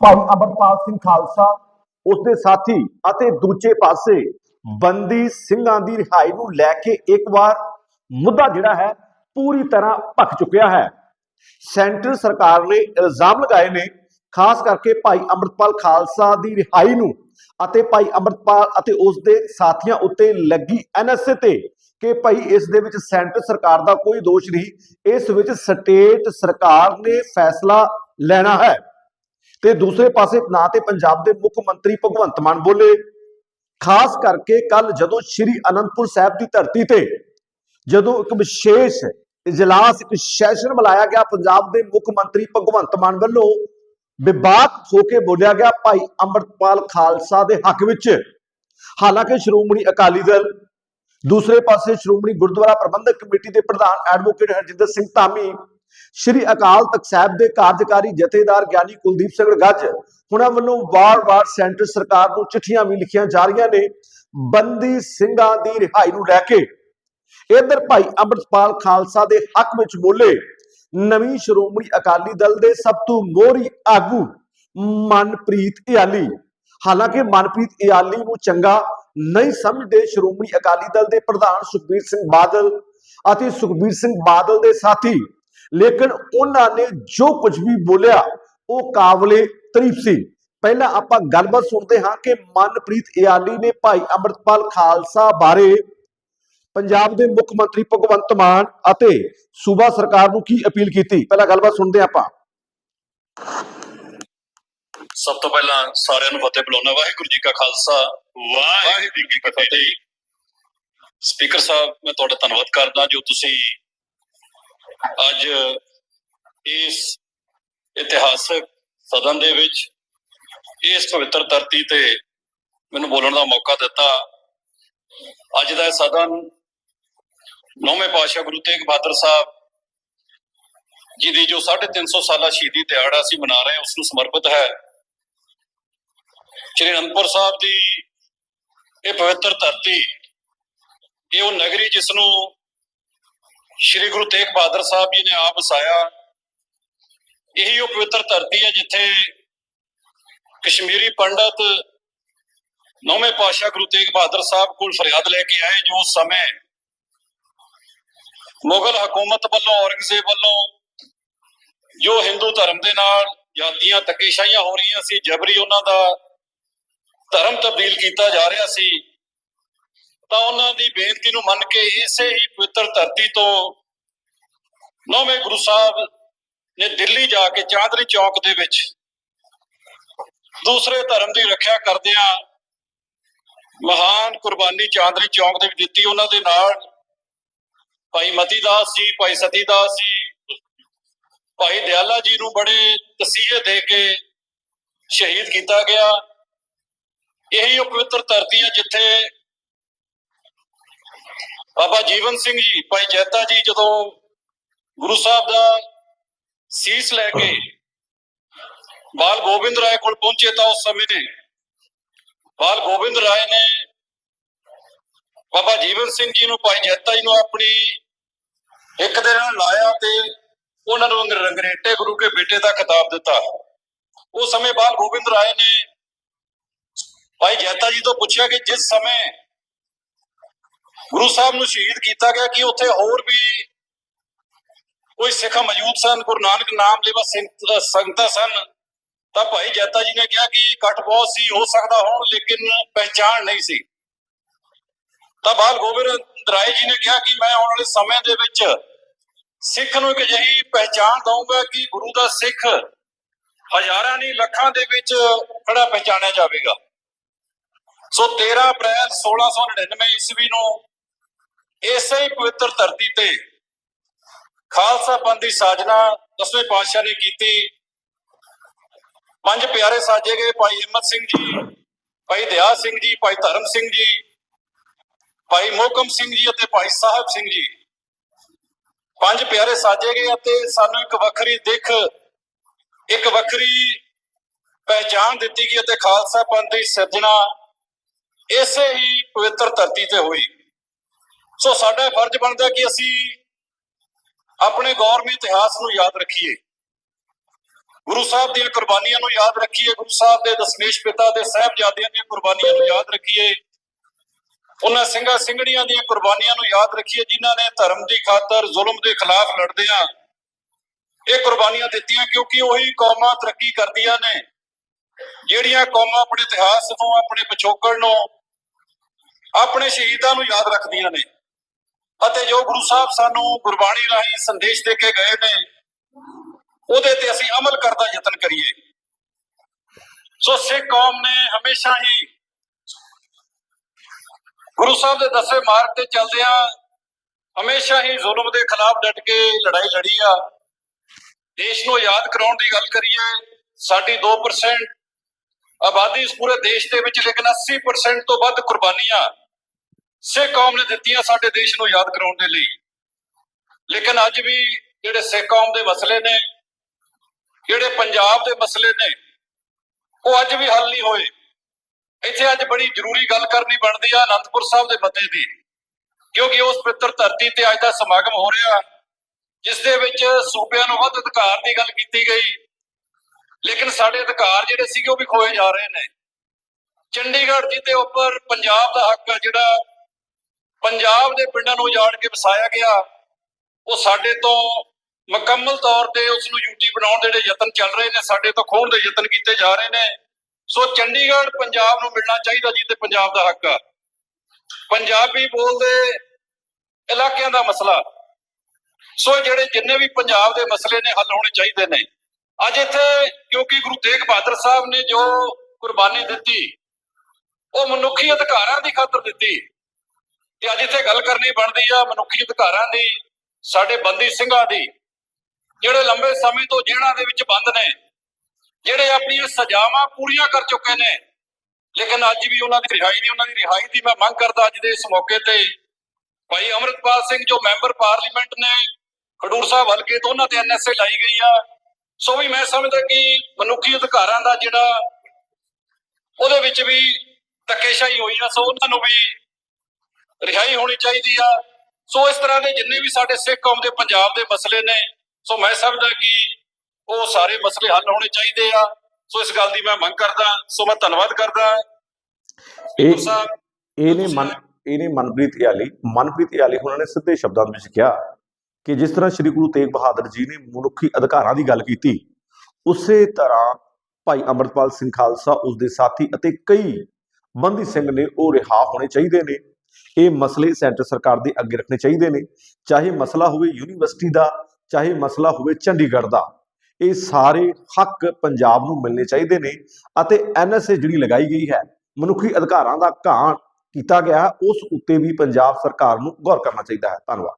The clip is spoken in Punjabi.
ਭਾਈ ਅਮਰਪਾਲ ਸਿੰਘ ਖਾਲਸਾ ਉਸਦੇ ਸਾਥੀ ਅਤੇ ਦੂਜੇ ਪਾਸੇ ਬੰਦੀ ਸਿੰਘਾਂ ਦੀ ਰਿਹਾਈ ਨੂੰ ਲੈ ਕੇ ਇੱਕ ਵਾਰ ਮੁੱਦਾ ਜਿਹੜਾ ਹੈ ਪੂਰੀ ਤਰ੍ਹਾਂ ਭਖ ਚੁੱਕਿਆ ਹੈ। ਸੈਂਟਰ ਸਰਕਾਰ ਨੇ ਇਲਜ਼ਾਮ ਲਗਾਏ ਨੇ ਖਾਸ ਕਰਕੇ ਭਾਈ ਅਮਰਪਾਲ ਖਾਲਸਾ ਦੀ ਰਿਹਾਈ ਨੂੰ ਅਤੇ ਭਾਈ ਅਮਰਪਾਲ ਅਤੇ ਉਸ ਦੇ ਸਾਥੀਆਂ ਉੱਤੇ ਲੱਗੀ ਐਨਐਸਏ ਤੇ ਕਿ ਭਾਈ ਇਸ ਦੇ ਵਿੱਚ ਸੈਂਟਰ ਸਰਕਾਰ ਦਾ ਕੋਈ ਦੋਸ਼ ਨਹੀਂ ਇਸ ਵਿੱਚ ਸਟੇਟ ਸਰਕਾਰ ਨੇ ਫੈਸਲਾ ਲੈਣਾ ਹੈ। ਤੇ ਦੂਸਰੇ ਪਾਸੇ ਨਾ ਤੇ ਪੰਜਾਬ ਦੇ ਮੁੱਖ ਮੰਤਰੀ ਭਗਵੰਤ ਮਾਨ ਬੋਲੇ। ਖਾਸ ਕਰਕੇ ਕੱਲ ਜਦੋਂ ਸ੍ਰੀ ਅਨੰਦਪੁਰ ਸਾਹਿਬ ਦੀ ਧਰਤੀ ਤੇ ਜਦੋਂ ਇੱਕ ਵਿਸ਼ੇਸ਼ ਇਜਲਾਸ, ਇੱਕ ਸੈਸ਼ਨ ਬੁਲਾਇਆ ਗਿਆ ਪੰਜਾਬ ਦੇ ਮੁੱਖ ਮੰਤਰੀ ਭਗਵੰਤ ਮਾਨ ਵੱਲੋਂ ਵਿਵਾਦ ਹੋ ਕੇ ਬੋਲਿਆ ਗਿਆ, ਭਾਈ ਅੰਮ੍ਰਿਤਪਾਲ ਖਾਲਸਾ ਦੇ ਹੱਕ ਵਿੱਚ। ਹਾਲਾਂਕਿ ਸ਼੍ਰੋਮਣੀ ਅਕਾਲੀ ਦਲ, ਦੂਸਰੇ ਪਾਸੇ ਸ਼੍ਰੋਮਣੀ ਗੁਰਦੁਆਰਾ ਪ੍ਰਬੰਧਕ ਕਮੇਟੀ ਦੇ ਪ੍ਰਧਾਨ ਐਡਵੋਕੇਟ ਹਰਜਿੰਦਰ ਸਿੰਘ ਧਾਮੀ ਸ਼੍ਰੀ ਅਕਾਲ ਤਖਤ ਸਾਹਿਬ ਦੇ ਕਾਰਜਕਾਰੀ ਜਥੇਦਾਰ ਗਿਆਨੀ ਕੁਲਦੀਪ ਸਿੰਘ ਗੱਜ ਉਹਨਾਂ ਵੱਲੋਂ ਵਾਰ-ਵਾਰ ਸੈਂਟਰ ਸਰਕਾਰ ਨੂੰ ਚਿੱਠੀਆਂ ਵੀ ਲਿਖੀਆਂ ਜਾ ਰਹੀਆਂ ਨੇ ਬੰਦੀ ਸਿੰਘਾਂ ਦੀ ਰਿਹਾਈ ਨੂੰ ਲੈ ਕੇ। ਇਧਰ ਭਾਈ ਅੰਮ੍ਰਿਤਪਾਲ ਖਾਲਸਾ ਦੇ ਹੱਕ ਵਿੱਚ ਬੋਲੇ, ਨਵੀਂ ਸ਼੍ਰੋਮਣੀ ਅਕਾਲੀ ਦਲ ਦੇ ਸਭ ਤੋਂ ਮੋਹਰੀ ਆਗੂ ਮਨਪ੍ਰੀਤ ਇਆਲੀ। ਹਾਲਾਂਕਿ ਮਨਪ੍ਰੀਤ ਇਆਲੀ ਨੂੰ ਚੰਗਾ ਨਹੀਂ ਸਮਝਦੇ ਸ਼੍ਰੋਮਣੀ ਅਕਾਲੀ ਦਲ ਦੇ ਪ੍ਰਧਾਨ ਸੁਖਬੀਰ ਸਿੰਘ ਬਾਦਲ ਅਤੇ ਸੁਖਬੀਰ ਸਿੰਘ ਬਾਦਲ ਦੇ ਸਾਥੀ ਲੇਕਿਨ ਉਹਨਾਂ ਨੇ ਜੋ ਕੁਝ ਵੀ ਬੋਲਿਆ, ਉਹ ਕਾਬਲੇ ਤਾਰੀਫ ਸੀ। ਪਹਿਲਾਂ ਆਪਾਂ ਗੱਲਬਾਤ ਸੁਣਦੇ ਹਾਂ ਕਿ ਮਨਪ੍ਰੀਤ ਇਆਲੀ ਨੇ ਭਾਈ ਅੰਮ੍ਰਿਤਪਾਲ ਖਾਲਸਾ ਬਾਰੇ ਪੰਜਾਬ ਦੇ ਮੁੱਖ ਮੰਤਰੀ ਭਗਵੰਤ ਮਾਨ ਅਤੇ ਸੂਬਾ ਸਰਕਾਰ ਨੂੰ ਕੀ ਅਪੀਲ ਕੀਤੀ? ਪਹਿਲਾਂ ਗੱਲਬਾਤ ਸੁਣਦੇ ਹਾਂ ਆਪਾਂ। ਸਭ ਤੋਂ ਪਹਿਲਾਂ ਸਾਰਿਆਂ ਨੂੰ ਫਤਿਹ ਬੁਲਾਉਣਾ ਵਾਹਿਗੁਰੂ ਜੀ ਕਾ ਖਾਲਸਾ, ਵਾਹਿਗੁਰੂ ਜੀ ਕੀ ਫਤਿਹ। ਸਪੀਕਰ ਸਾਹਿਬ, ਮੈਂ ਤੁਹਾਡਾ ਧੰਨਵਾਦ ਕਰਦਾ ਜੋ ਤੁਸੀਂ ਅੱਜ ਇਸ ਇਤਿਹਾਸਕ ਸਦਨ ਦੇ ਵਿੱਚ, ਇਸ ਪਵਿੱਤਰ ਧਰਤੀ ਤੇ ਮੈਨੂੰ ਬੋਲਣ ਦਾ ਮੌਕਾ ਦਿੱਤਾ। ਅੱਜ ਦਾ ਸਦਨ ਨੌਵੇਂ ਪਾਤਸ਼ਾਹ ਗੁਰੂ ਤੇਗ ਬਹਾਦਰ ਸਾਹਿਬ ਜੀ ਦੀ ਜੋ 350 ਸਾਲਾ ਸ਼ਹੀਦੀ ਦਿਹਾੜਾ ਅਸੀਂ ਮਨਾ ਰਹੇ ਹਾਂ, ਉਸ ਨੂੰ ਸਮਰਪਿਤ ਹੈ। ਸ਼੍ਰੀ ਅਨੰਦਪੁਰ ਸਾਹਿਬ ਦੀ ਇਹ ਪਵਿੱਤਰ ਧਰਤੀ, ਇਹ ਉਹ ਨਗਰੀ ਜਿਸ ਨੂੰ ਸ਼੍ਰੀ ਗੁਰੂ ਤੇਗ ਬਹਾਦਰ ਸਾਹਿਬ ਜੀ ਨੇ ਆਪ ਵਸਾਇਆ। ਇਹੀ ਉਹ ਪਵਿੱਤਰ ਧਰਤੀ ਹੈ ਜਿੱਥੇ ਕਸ਼ਮੀਰੀ ਪੰਡਤ ਨੌਵੇਂ ਪਾਤਸ਼ਾਹ ਗੁਰੂ ਤੇਗ ਬਹਾਦਰ ਸਾਹਿਬ ਕੋਲ ਫਰਿਆਦ ਲੈ ਕੇ ਆਏ, ਜੋ ਉਸ ਸਮੇਂ ਮੁਗਲ ਹਕੂਮਤ ਵੱਲੋਂ, ਔਰੰਗਜ਼ੇਬ ਵੱਲੋਂ ਜੋ ਹਿੰਦੂ ਧਰਮ ਦੇ ਨਾਲ ਜਾਤੀਆਂ ਧੱਕੇਸ਼ਾਹੀਆਂ ਹੋ ਰਹੀਆਂ ਸੀ, ਜਬਰੀ ਉਹਨਾਂ ਦਾ ਧਰਮ ਤਬਦੀਲ ਕੀਤਾ ਜਾ ਰਿਹਾ ਸੀ। ਤਾਂ ਉਹਨਾਂ ਦੀ ਬੇਨਤੀ ਨੂੰ ਮੰਨ ਕੇ ਇਸੇ ਹੀ ਪਵਿੱਤਰ ਧਰਤੀ ਤੋਂ ਨੌਵੇਂ ਗੁਰੂ ਸਾਹਿਬ ਨੇ ਦਿੱਲੀ ਜਾ ਕੇ ਚਾਂਦਨੀ ਚੌਕ ਦੇ ਵਿੱਚ ਦੂਸਰੇ ਧਰਮ ਦੀ ਰੱਖਿਆ ਕਰਦਿਆਂ ਮਹਾਨ ਕੁਰਬਾਨੀ ਚਾਂਦਨੀ ਚੌਕ ਦੇ ਵਿੱਚ ਦਿੱਤੀ। ਉਹਨਾਂ ਦੇ ਨਾਲ ਭਾਈ ਮਤੀ ਦਾਸ ਜੀ, ਭਾਈ ਸਤੀ ਦਾਸ ਜੀ, ਭਾਈ ਦਿਆਲਾ ਜੀ ਨੂੰ ਬੜੇ ਤਸੀਹੇ ਦੇ ਕੇ ਸ਼ਹੀਦ ਕੀਤਾ ਗਿਆ। ਇਹੀ ਉਹ ਪਵਿੱਤਰ ਧਰਤੀ ਹੈ ਜਿੱਥੇ ਬਾਬਾ ਜੀਵਨ ਸਿੰਘ ਜੀ, ਭਾਈ ਜੈਤਾ ਜੀ ਜਦੋਂ ਗੁਰੂ ਸਾਹਿਬ ਦਾ ਸੀਸ ਲੈ ਕੇ ਬਾਲ ਗੋਬਿੰਦ ਰਾਏ ਕੋਲ ਪਹੁੰਚੇ ਤਾਂ ਉਸ ਸਮੇਂ ਬਾਲ ਗੋਬਿੰਦ ਰਾਏ ਨੇ ਬਾਬਾ ਜੀਵਨ ਸਿੰਘ ਜੀ ਨੂੰ, ਭਾਈ ਜੈਤਾ ਜੀ ਨੂੰ ਆਪਣੀ ਇੱਕ ਦੇ ਨਾਲ ਲਾਇਆ ਤੇ ਉਹਨਾਂ ਨੂੰ ਰੰਗਰੇਟੇ ਗੁਰੂ ਕੇ ਬੇਟੇ ਦਾ ਖਿਤਾਬ ਦਿੱਤਾ। ਉਸ ਸਮੇਂ ਬਾਲ ਗੋਬਿੰਦ ਰਾਏ ਨੇ ਭਾਈ ਜੈਤਾ ਜੀ ਤੋਂ ਪੁੱਛਿਆ ਕਿ ਜਿਸ ਸਮੇਂ ਗੁਰੂ ਸਾਹਿਬ ਨੂੰ ਸ਼ਹੀਦ ਕੀਤਾ ਗਿਆ ਕਿ ਉੱਥੇ ਹੋਰ ਵੀ ਕੋਈ ਸਿੱਖ ਮੌਜੂਦ ਸਨ, ਗੁਰੂ ਨਾਨਕ ਨਾਮ ਲੈਵਾ ਸੰਗਤਾਂ ਸਨ। ਤਾਂ ਭਾਈ ਜੈਤਾ ਜੀ ਨੇ ਕਿਹਾ ਕਿ ਇਕੱਠ ਬਹੁਤ ਸੀ, ਹੋ ਸਕਦਾ ਹੋਣ, ਲੇਕਿਨ ਪਹਿਚਾਣ ਨਹੀਂ ਸੀ। ਤਾਂ ਬਾਲ ਗੋਬਿੰਦ ਰਾਏ ਜੀ ਨੇ ਕਿਹਾ ਕਿ ਮੈਂ ਆਉਣ ਵਾਲੇ ਸਮੇਂ ਦੇ ਵਿੱਚ ਸਿੱਖ ਨੂੰ ਇੱਕ ਅਜਿਹੀ ਪਹਿਚਾਣ ਦਊਂਗਾ ਕਿ ਗੁਰੂ ਦਾ ਸਿੱਖ ਹਜ਼ਾਰਾਂ ਨਹੀਂ, ਲੱਖਾਂ ਦੇ ਵਿੱਚ ਖੜਾ ਪਹਿਚਾਣਿਆ ਜਾਵੇਗਾ। ਸੋ 13 ਅਪ੍ਰੈਲ 1699 ਈਸਵੀ ਨੂੰ ਇਸੇ ਹੀ ਪਵਿੱਤਰ ਧਰਤੀ ਤੇ ਖਾਲਸਾ ਪੰਥ ਦੀ ਸਾਜਨਾ ਦਸਵੇਂ ਪਾਤਸ਼ਾਹ ਨੇ ਕੀਤੀ। ਪੰਜ ਪਿਆਰੇ ਸਾਜੇ ਗਏ, ਭਾਈ ਹਿੰਮਤ ਸਿੰਘ ਜੀ, ਭਾਈ ਦਿਆ ਸਿੰਘ ਜੀ, ਭਾਈ ਧਰਮ ਸਿੰਘ ਜੀ, ਭਾਈ ਮੋਕਮ ਸਿੰਘ ਜੀ ਅਤੇ ਭਾਈ ਸਾਹਿਬ ਸਿੰਘ ਜੀ। ਪੰਜ ਪਿਆਰੇ ਸਾਜੇ ਗਏ ਅਤੇ ਸਾਨੂੰ ਇੱਕ ਵੱਖਰੀ ਦਿੱਖ, ਇੱਕ ਵੱਖਰੀ ਪਹਿਚਾਨ ਦਿੱਤੀ ਗਈ ਅਤੇ ਖਾਲਸਾ ਪੰਥ ਦੀ ਸਿਰਜਣਾ ਇਸੇ ਹੀ ਪਵਿੱਤਰ ਧਰਤੀ ਤੇ ਹੋਈ। ਸੋ ਸਾਡਾ ਫਰਜ਼ ਬਣਦਾ ਕਿ ਅਸੀਂ ਆਪਣੇ ਗੌਰਵੀ ਇਤਿਹਾਸ ਨੂੰ ਯਾਦ ਰੱਖੀਏ। ਗੁਰੂ ਸਾਹਿਬ ਦੀਆਂ ਕੁਰਬਾਨੀਆਂ ਨੂੰ ਯਾਦ ਰੱਖੀਏ, ਗੁਰੂ ਸਾਹਿਬ ਦੇ ਦਸ਼ਮੇਸ਼ ਪਿਤਾ ਦੇ ਸਾਹਿਬਜ਼ਾਦਿਆਂ ਦੀਆਂ ਕੁਰਬਾਨੀਆਂ ਨੂੰ ਯਾਦ ਰੱਖੀਏ। ਉਹਨਾਂ ਸਿੰਘਾਂ ਸਿੰਘਣੀਆਂ ਦੀਆਂ ਕੁਰਬਾਨੀਆਂ ਨੂੰ ਯਾਦ ਰੱਖੀਏ, ਜਿਨ੍ਹਾਂ ਨੇ ਧਰਮ ਦੀ ਖਾਤਰ ਜ਼ੁਲਮ ਦੇ ਖਿਲਾਫ ਲੜਦਿਆਂ ਇਹ ਕੁਰਬਾਨੀਆਂ ਦਿੱਤੀਆਂ, ਕਿਉਂਕਿ ਉਹੀ ਕੌਮਾਂ ਤਰੱਕੀ ਕਰਦੀਆਂ ਨੇ, ਜਿਹੜੀਆਂ ਕੌਮਾਂ ਆਪਣੇ ਇਤਿਹਾਸ ਨੂੰ ਆਪਣੇ ਪਿਛੋਕੜ ਨੂੰ, ਆਪਣੇ ਸ਼ਹੀਦਾਂ ਨੂੰ ਯਾਦ ਰੱਖਦੀਆਂ ਨੇ। ਅਤੇ ਜੋ ਗੁਰੂ ਸਾਹਿਬ ਸਾਨੂੰ ਗੁਰਬਾਣੀ ਰਾਹੀਂ ਸੰਦੇਸ਼ ਦੇ ਕੇ ਗਏ ਨੇ, ਉਹਦੇ ਤੇ ਅਸੀਂ ਅਮਲ ਕਰਨ ਦਾ ਯਤਨ ਕਰੀਏ। ਸੋ ਸਿੱਖ ਕੌਮ ਨੇ ਹਮੇਸ਼ਾ ਹੀ ਗੁਰੂ ਸਾਹਿਬ ਦੇ ਦੱਸੇ ਮਾਰਗ ਤੇ ਚੱਲਦਿਆਂ ਹਮੇਸ਼ਾ ਹੀ ਜ਼ੁਲਮ ਦੇ ਖਿਲਾਫ ਡਟ ਕੇ ਲੜਾਈ ਲੜੀ ਆ। ਦੇਸ਼ ਨੂੰ ਯਾਦ ਕਰਾਉਣ ਦੀ ਗੱਲ ਕਰੀਏ, ਸਾਡੀ 2% ਆਬਾਦੀ ਇਸ ਪੂਰੇ ਦੇਸ਼ ਦੇ ਵਿੱਚ, ਲੇਕਿਨ 80% ਤੋਂ ਵੱਧ ਕੁਰਬਾਨੀਆਂ ਸਿੱਖ ਕੌਮ ਨੇ ਦਿੱਤੀਆਂ ਸਾਡੇ ਦੇਸ਼ ਨੂੰ ਯਾਦ ਕਰਾਉਣ ਦੇ ਲਈ। ਲੇਕਿਨ ਅੱਜ ਵੀ ਜਿਹੜੇ ਸਿੱਖ ਕੌਮ ਦੇ ਮਸਲੇ ਨੇ, ਜਿਹੜੇ ਪੰਜਾਬ ਦੇ ਮਸਲੇ ਨੇ, ਉਹ ਅੱਜ ਵੀ ਹੱਲ ਨਹੀਂ ਹੋਏ। ਇੱਥੇ ਅੱਜ ਬੜੀ ਜ਼ਰੂਰੀ ਗੱਲ ਕਰਨੀ ਬਣਦੀ ਆ ਅਨੰਦਪੁਰ ਸਾਹਿਬ ਦੇ ਮੱਤੇ ਦੀ, ਕਿਉਂਕਿ ਉਸ ਪਵਿੱਤਰ ਧਰਤੀ ਤੇ ਅੱਜ ਦਾ ਸਮਾਗਮ ਹੋ ਰਿਹਾ, ਜਿਸ ਦੇ ਵਿੱਚ ਸੂਬਿਆਂ ਨੂੰ ਵੱਧ ਅਧਿਕਾਰ ਦੀ ਗੱਲ ਕੀਤੀ ਗਈ। ਲੇਕਿਨ ਸਾਡੇ ਅਧਿਕਾਰ ਜਿਹੜੇ ਸੀਗੇ ਉਹ ਵੀ ਖੋਏ ਜਾ ਰਹੇ ਨੇ। ਚੰਡੀਗੜ੍ਹ ਜੀ ਦੇ ਉੱਪਰ ਪੰਜਾਬ ਦਾ ਹੱਕ ਆ ਜਿਹੜਾ ਪੰਜਾਬ ਦੇ ਪਿੰਡਾਂ ਨੂੰ ਉਜਾੜ ਕੇ ਵਸਾਇਆ ਗਿਆ। ਉਹ ਸਾਡੇ ਤੋਂ ਮੁਕੰਮਲ ਤੌਰ ਤੇ ਉਸ ਨੂੰ ਯੂਟੀ ਬਣਾਉਣ ਦੇ ਜਿਹੜੇ ਯਤਨ ਚੱਲ ਰਹੇ ਨੇ, ਸਾਡੇ ਤੋਂ ਖੋਹਣ ਦੇ ਯਤਨ ਕੀਤੇ ਜਾ ਰਹੇ ਨੇ। ਸੋ ਚੰਡੀਗੜ੍ਹ ਪੰਜਾਬ ਨੂੰ ਮਿਲਣਾ ਚਾਹੀਦਾ ਜੀ ਤੇ ਪੰਜਾਬ ਦਾ ਹੱਕ ਆ। ਪੰਜਾਬੀ ਬੋਲਦੇ ਇਲਾਕਿਆਂ ਦਾ ਮਸਲਾ। ਸੋ ਜਿਹੜੇ ਜਿੰਨੇ ਵੀ ਪੰਜਾਬ ਦੇ ਮਸਲੇ ਨੇ ਹੱਲ ਹੋਣੇ ਚਾਹੀਦੇ ਨੇ। ਅੱਜ ਇੱਥੇ ਕਿਉਂਕਿ ਗੁਰੂ ਤੇਗ ਬਹਾਦਰ ਸਾਹਿਬ ਨੇ ਜੋ ਕੁਰਬਾਨੀ ਦਿੱਤੀ, ਉਹ ਮਨੁੱਖੀ ਅਧਿਕਾਰਾਂ ਦੀ ਖਾਤਰ ਦਿੱਤੀ। ਤੇ ਅੱਜ ਇੱਥੇ ਗੱਲ ਕਰਨੀ ਬਣਦੀ ਆ, ਮਨੁੱਖੀ ਅਧਿਕਾਰਾਂ ਦੀ, ਸਾਡੇ ਬੰਦੀ ਸਿੰਘਾਂ ਦੀ, ਜਿਹੜੇ ਲੰਬੇ ਸਮੇਂ ਤੋਂ ਜੇਲ੍ਹਾਂ ਦੇ ਵਿੱਚ ਬੰਦ ਨੇ, ਜਿਹੜੇ ਆਪਣੀਆਂ ਸਜ਼ਾਵਾਂ ਪੂਰੀਆਂ ਕਰ ਚੁੱਕੇ ਨੇ, ਲੇਕਿਨ ਅੱਜ ਵੀ ਉਹਨਾਂ ਦੀ ਰਿਹਾਈ ਨਹੀਂ, ਉਹਨਾਂ ਦੀ ਰਿਹਾਈ ਦੀ ਮੈਂ ਮੰਗ ਕਰਦਾ ਅੱਜ ਦੇ ਇਸ ਮੌਕੇ ਤੇ ਭਾਈ ਅਮਰਤਪਾਲ ਸਿੰਘ ਜੋ ਮੈਂਬਰ ਪਾਰਲੀਮੈਂਟ ਨੇ, ਖਡੂਰ ਸਾਹਿਬ ਹਲਕੇ ਤੋਂ ਉਹਨਾਂ ਤੇ ਐਨਐਸਏ ਲਾਈ ਗਈ ਆ, ਸੋ ਵੀ ਮੈਂ ਸਮਝਦਾ ਕਿ ਮਨੁੱਖੀ ਅਧਿਕਾਰਾਂ ਦਾ ਜਿਹੜਾ ਉਹਦੇ ਵਿੱਚ ਵੀ ਧੱਕੇਸ਼ਾਹੀ ਹੋਈ ਆ, ਸੋ ਉਹਨਾਂ ਨੂੰ ਵੀ ਰਿਹਾਈ ਹੋਣੀ ਚਾਹੀਦੀ ਆ। ਸੋ ਇਸ ਤਰ੍ਹਾਂ ਦੇ ਜਿੰਨੇ ਵੀ ਸਾਡੇ ਸਿੱਖ ਕੌਮ ਦੇ ਪੰਜਾਬ ਦੇ ਮਸਲੇ ਨੇ ਸੋ ਮੈਂ ਸਮਝਦਾ ਕਿ ਉਹ ਸਾਰੇ ਮਸਲੇ ਹੱਲ ਹੋਣੇ ਚਾਹੀਦੇ ਆ। ਸੋ ਇਸ ਗੱਲ ਦੀ ਮੈਂ ਮੰਗ ਕਰਦਾ ਸੋ ਮੈਂ ਧੰਨਵਾਦ ਕਰਦਾ। ਇਹ ਇਹਨੇ ਮਨ ਇਹਨੇ ਮਨਪ੍ਰੀਤ ਇਆਲੀ ਮਨਪ੍ਰੀਤ ਇਆਲੀ ਉਹਨਾਂ ਨੇ ਸਿੱਧੇ ਸ਼ਬਦਾਂ ਵਿੱਚ ਕਿਹਾ ਕਿ ਜਿਸ ਤਰ੍ਹਾਂ ਸ੍ਰੀ ਗੁਰੂ ਤੇਗ ਬਹਾਦਰ ਜੀ ਨੇ ਮਨੁੱਖੀ ਅਧਿਕਾਰਾਂ ਦੀ ਗੱਲ ਕੀਤੀ ਉਸੇ ਤਰ੍ਹਾਂ ਭਾਈ ਅਮਰਪਾਲ ਸਿੰਘ ਖਾਲਸਾ ਉਸ ਦੇ ਸਾਥੀ ਅਤੇ ਕਈ ਬੰਦੀ ਸਿੰਘ ਨੇ ਉਹ ਰਿਹਾ ਹੋਣੇ ਚਾਹੀਦੇ ਨੇ। ਇਹ ਮਸਲੇ ਸੈਂਟਰ ਸਰਕਾਰ ਦੇ ਅੱਗੇ ਰੱਖਣੇ ਚਾਹੀਦੇ ਨੇ, ਚਾਹੇ ਮਸਲਾ ਹੋਵੇ ਯੂਨੀਵਰਸਿਟੀ ਦਾ, ਚਾਹੇ ਮਸਲਾ ਹੋਵੇ ਚੰਡੀਗੜ੍ਹ ਦਾ। ਇਹ ਸਾਰੇ ਹੱਕ ਪੰਜਾਬ ਨੂੰ ਮਿਲਣੇ ਚਾਹੀਦੇ ਨੇ ਅਤੇ ਐਨਐਸਏ ਜਿਹੜੀ ਲਗਾਈ ਗਈ ਹੈ, ਮਨੁੱਖੀ ਅਧਿਕਾਰਾਂ ਦਾ ਘਾਣ ਕੀਤਾ ਗਿਆ, ਉਸ ਉੱਤੇ ਵੀ ਪੰਜਾਬ ਸਰਕਾਰ ਨੂੰ ਗੌਰ ਕਰਨਾ ਚਾਹੀਦਾ ਹੈ। ਧੰਨਵਾਦ।